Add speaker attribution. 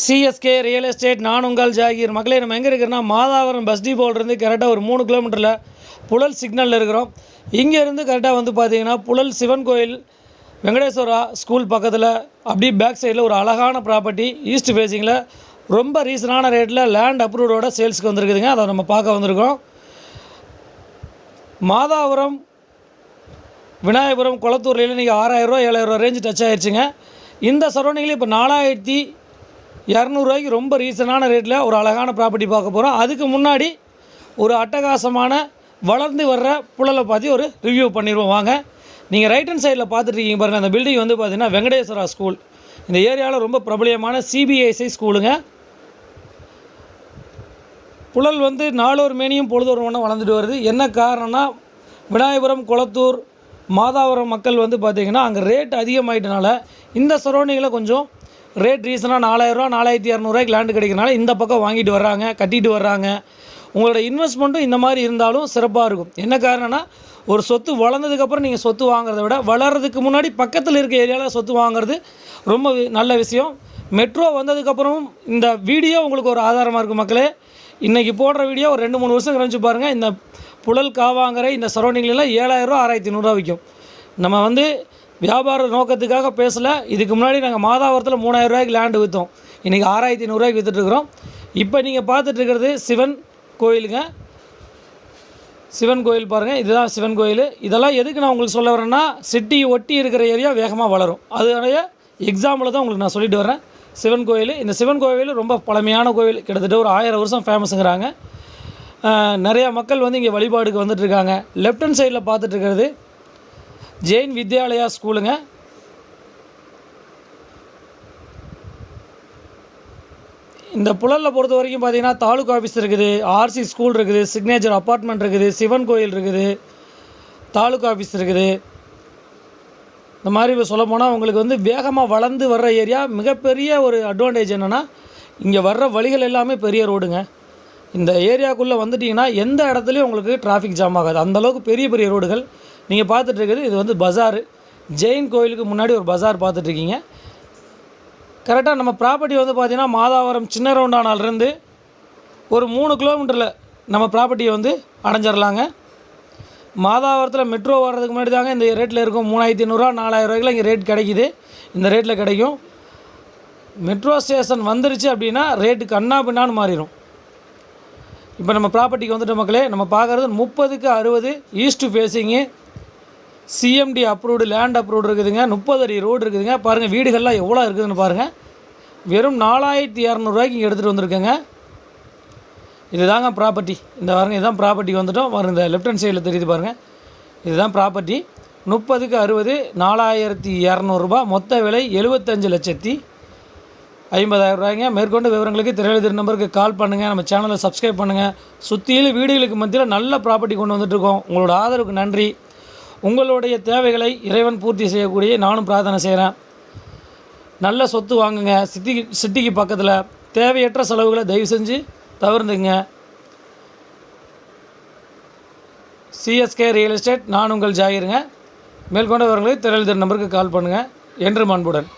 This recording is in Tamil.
Speaker 1: சிஎஸ்கே ரியல் எஸ்டேட் நான் உங்கள் மக்களே நம்ம எங்கே இருக்கிறோன்னா மாதாவரம் பஸ் டிபோலேருந்து கரெக்டாக ஒரு மூணு கிலோமீட்டரில் புழல் சிக்னலில் இருக்கிறோம். இங்கேருந்து கரெக்டாக வந்து பார்த்தீங்கன்னா புழல் சிவன் கோயில் வெங்கடேஸ்வரா ஸ்கூல் பக்கத்தில் அப்படியே பேக் சைடில் ஒரு அழகான ப்ராப்பர்ட்டி ஈஸ்ட் ஃபேஸிங்கில் ரொம்ப ரீசனான ரேட்டில் லேண்ட் அப்ரூவோட சேல்ஸுக்கு வந்திருக்குதுங்க. அதை நம்ம பார்க்க வந்திருக்கோம். மாதாவரம் விநாயகபுரம் குளத்தூர்லேயும் நீங்கள் ஆறாயிரரூவா ஏழாயிரரூவா ரேஞ்சு டச் ஆயிடுச்சுங்க இந்த சரௌண்டிங்கில் இப்போ நாலாயிரத்தி இரநூறுவாய்க்கு ரொம்ப ரீசனான ரேட்டில் ஒரு அழகான ப்ராப்பர்ட்டி பார்க்க போகிறோம். அதுக்கு முன்னாடி ஒரு அட்டகாசமான வளர்ந்து வர்ற புழலை பற்றி ஒரு ரிவ்யூ பண்ணிடுவோம். வாங்க. நீங்கள் ரைட் ஹேண்ட் சைடில் பார்த்துட்ருக்கீங்க பாருங்கள் அந்த பில்டிங் வந்து பார்த்தீங்கன்னா வெங்கடேஸ்வரா ஸ்கூல் இந்த ஏரியாவில் ரொம்ப பிரபலியமான சிபிஎஸ்சி ஸ்கூலுங்க புழல் வந்து நாளொரு மேனியும் பொழுதொரு ஒன்றா வளர்ந்துட்டு வருது. என்ன காரணம்னா விநாயகபுரம் குளத்தூர் மாதாவரம் மக்கள் வந்து பார்த்திங்கன்னா அங்கே ரேட் அதிகமாயிட்டனால இந்த சரௌண்டிங்கில் கொஞ்சம் ரேட் ரீசனாக நாலாயிரரூவா நாலாயிரத்தி இரநூறுவாய்க்கு லேண்டு கிடைக்கிறனால இந்த பக்கம் வாங்கிட்டு வர்றாங்க கட்டிட்டு வர்றாங்க. உங்களோட இன்வெஸ்ட்மெண்ட்டும் இந்த மாதிரி இருந்தாலும் சிறப்பாக இருக்கும். என்ன காரணம்னா ஒரு சொத்து வளர்ந்ததுக்கப்புறம் நீங்கள் சொத்து வாங்குறத விட வளர்கிறதுக்கு முன்னாடி பக்கத்தில் இருக்க ஏரியாவில் சொத்து வாங்குறது ரொம்ப நல்ல விஷயம். மெட்ரோ வந்ததுக்கப்புறமும் இந்த வீடியோ உங்களுக்கு ஒரு ஆதாரமாக இருக்கும் மக்களே. இன்றைக்கி போடுற வீடியோ ஒரு ரெண்டு மூணு வருஷம் கழிச்சு பாருங்கள் இந்த புழல் காவாங்கிற இந்த சரௌண்டிங்லாம் ஏழாயிரரூவா ஆறாயிரத்தி நூறுரூவா விற்கும் நம்ம வந்து வியாபார நோக்கத்துக்காக பேசலை. இதுக்கு முன்னாடி நாங்கள் மாதாவரத்தில் மூணாயிரம் ரூபாய்க்கு லேண்டு விற்றோம் இன்றைக்கி ஆறாயிரத்தி நூறுரூவாய்க்கு விற்றுட்ருக்குறோம் இப்போ நீங்கள் பார்த்துட்ருக்கிறது சிவன் கோயிலுங்க. சிவன் கோயில் பாருங்கள் இதுதான் சிவன் கோயில். இதெல்லாம் எதுக்கு நான் உங்களுக்கு சொல்ல வரேன்னா சிட்டி ஒட்டி இருக்கிற ஏரியா வேகமாக வளரும். அதனுடைய எக்ஸாம்பிள் தான் உங்களுக்கு நான் சொல்லிட்டு வரேன். சிவன் கோயில். இந்த சிவன் கோயில் ரொம்ப பழமையான கோயில். கிட்டத்தட்ட ஒரு ஆயிரம் வருஷம் ஃபேமஸுங்கிறாங்க நிறையா மக்கள் வந்து இங்கே வழிபாடுக்கு வந்துட்டு இருக்காங்க. லெஃப்ட் ஹண்ட் சைடில் பார்த்துட்டு இருக்கிறது ஜெயின் வித்யாலயா ஸ்கூலுங்க. இந்த புழலில் பொறுத்த வரைக்கும் பார்த்தீங்கன்னா தாலுக்கா ஆஃபீஸ் இருக்குது ஆர்சி ஸ்கூல் இருக்குது சிக்னேச்சர் அப்பார்ட்மெண்ட் இருக்குது சிவன் கோயில் இருக்குது தாலுகா ஆஃபீஸ் இருக்குது. இந்த மாதிரி சொல்ல போனால் உங்களுக்கு வந்து வேகமாக வளர்ந்து வர்ற ஏரியா மிகப்பெரிய ஒரு அட்வான்டேஜ் என்னென்னா இங்கே வர்ற வழிகள் எல்லாமே பெரிய ரோடுங்க. இந்த ஏரியாக்குள்ளே வந்துட்டிங்கன்னா எந்த இடத்துலையும் உங்களுக்கு டிராஃபிக் ஜாம் ஆகாது. அந்தளவுக்கு பெரிய பெரிய ரோடுகள். நீங்கள் பார்த்துட்ருக்குது இது வந்து பஜாரு. ஜெயின் கோயிலுக்கு முன்னாடி ஒரு பஜார் பார்த்துட்ருக்கீங்க கரெக்டாக நம்ம ப்ராப்பர்ட்டி வந்து பார்த்திங்கன்னா மாதாவரம் சின்ன ரவுண்டானாலிருந்து ஒரு மூணு கிலோமீட்டரில் நம்ம ப்ராப்பர்ட்டியை வந்து அடைஞ்சிடலாங்க மாதாவரத்தில் மெட்ரோ வர்றதுக்கு முன்னாடி தாங்க இந்த ரேட்டில் இருக்கும். மூணாயிரத்தி ஐநூறுரூவா நாலாயிரரூவாய்க்குலாம் இங்கே ரேட் கிடைக்கிது. இந்த ரேட்டில் கிடைக்கும். மெட்ரோ ஸ்டேஷன் வந்துருச்சு அப்படின்னா ரேட்டு கண்ணா பின்னான்னு மாறிடும் இப்போ நம்ம ப்ராப்பர்ட்டிக்கு வந்துட்டு மக்களே நம்ம பார்க்குறது முப்பதுக்கு அறுபது east facing CMD approved land approved இருக்குதுங்க. முப்பது அடி ரோடு இருக்குதுங்க. பாருங்கள் வீடுகள்லாம் எவ்வளோ இருக்குதுன்னு பாருங்கள் வெறும் நாலாயிரத்தி இரநூறுவாய்க்கு இங்கே எடுத்துகிட்டு வந்திருக்கேங்க. இதுதாங்க ப்ராப்பர்ட்டி இந்த பாருங்கள் இதுதான் ப்ராப்பர்ட்டி வந்துட்டோம். பாருங்கள் இந்த லெஃப்ட் ஹேண்ட் சைடில் தெரியுது பாருங்கள் இதுதான் ப்ராப்பர்ட்டி முப்பதுக்கு அறுபது நாலாயிரத்தி இரநூறுபா மொத்த விலை எழுபத்தஞ்சு லட்சத்தி ஐம்பதாயிரம் ரூபாய்ங்க. மேற்கொண்டு விவரங்களுக்கு திரையெழுதிற நம்பருக்கு கால் பண்ணுங்கள் நம்ம சேனலை சப்ஸ்கிரைப் பண்ணுங்கள் சுற்றிலும் வீடுகளுக்கு மத்தியில் நல்ல ப்ராப்பர்ட்டி கொண்டு வந்துட்டுருக்கோம் உங்களோட ஆதரவுக்கு நன்றி. உங்களுடைய தேவைகளை இறைவன் பூர்த்தி செய்யக்கூடிய நானும் பிரார்த்தனை செய்கிறேன். நல்ல சொத்து வாங்குங்க. சிட்டிக்கு சிட்டிக்கு பக்கத்தில் தேவையற்ற செலவுகளை தயவு செஞ்சு தவிர்த்துங்க. சிஎஸ்கே ரியல் எஸ்டேட் நான் உங்கள் ஜாயிருங்க மேற்கொண்ட விவரங்களுக்கு திரையெழுதிற நம்பருக்கு கால் பண்ணுங்கள் என்று மாண்புடன்